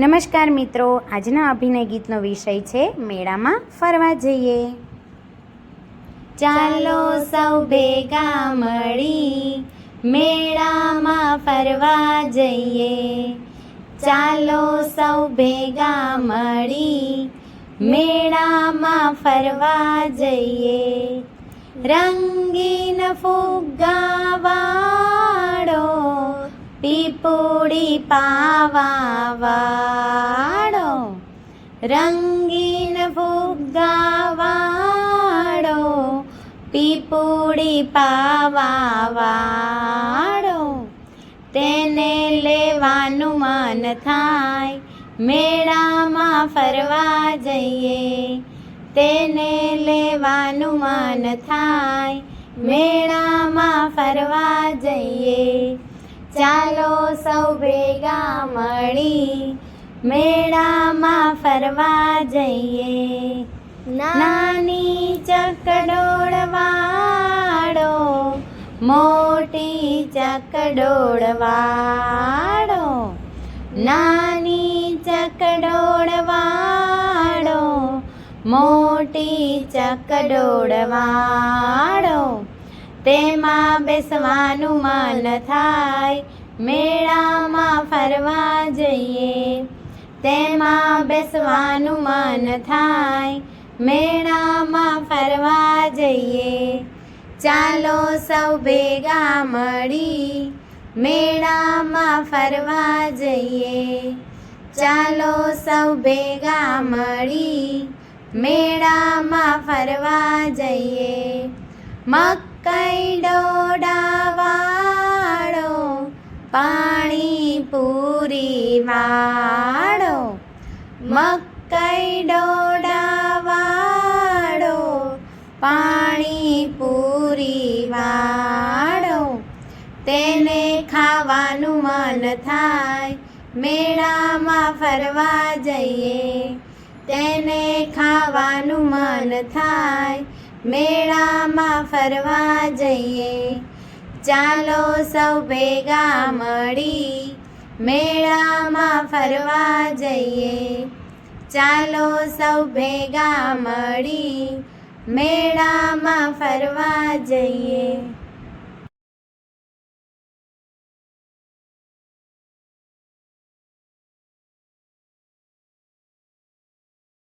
નમસ્કાર મિત્રો, આજના અભિનય ગીતનો વિષય છે મેળામાં ફરવા જઈએ. ચાલો સૌ ભેગા મળી મેળામાં ફરવા જઈએ. ચાલો સૌ ભેગા મળી મેળામાં ફરવા જઈએ. રંગીન ફુગ્ગા વાળો પીપુડી પાવા વાળો રંગીન ફુગ્ગા વાળો પીપુડી પાવા વાળો તેને લેવાનું મન થાય મેળામાં ફરવા જઈએ તેને લેવાનું મન થાય મેળામાં ફરવા જઈએ ચાલો સૌ ભેગા મળી મેળામાં ફરવા જઈએ. નાની ચકડોળવાળો, મોટી ચકડોળવાળો, નાની ચકડોળવાડો મોટી ચકડોળ વાળો તેમાં બેસવાનું મન થાય. મેળામાં ફરવા જઈએ. તેમાં બેસવાનું મન થાય. મેળામાં ફરવા જઈએ. ચાલો સૌ ભેગા મળી મેળામાં ફરવા જઈએ. ચાલો સૌ ભેગા મળી મેળામાં ફરવા જઈએ. મકઈ ડોડાવાળો પાણી પૂરી વાળો મકઈ ડોડાવાળો પાણી પૂરી વાળો તેને ખાવાનું મન થાય, મેળામાં ફરવા જઈએ. તેને ખાવાનું મન થાય મેળામાં ફરવા જઈએ. ચાલો સૌ ભેગા મળી મેળામાં ફરવા જઈએ. ચાલો સૌ ભેગા મળી મેળામાં ફરવા જઈએ.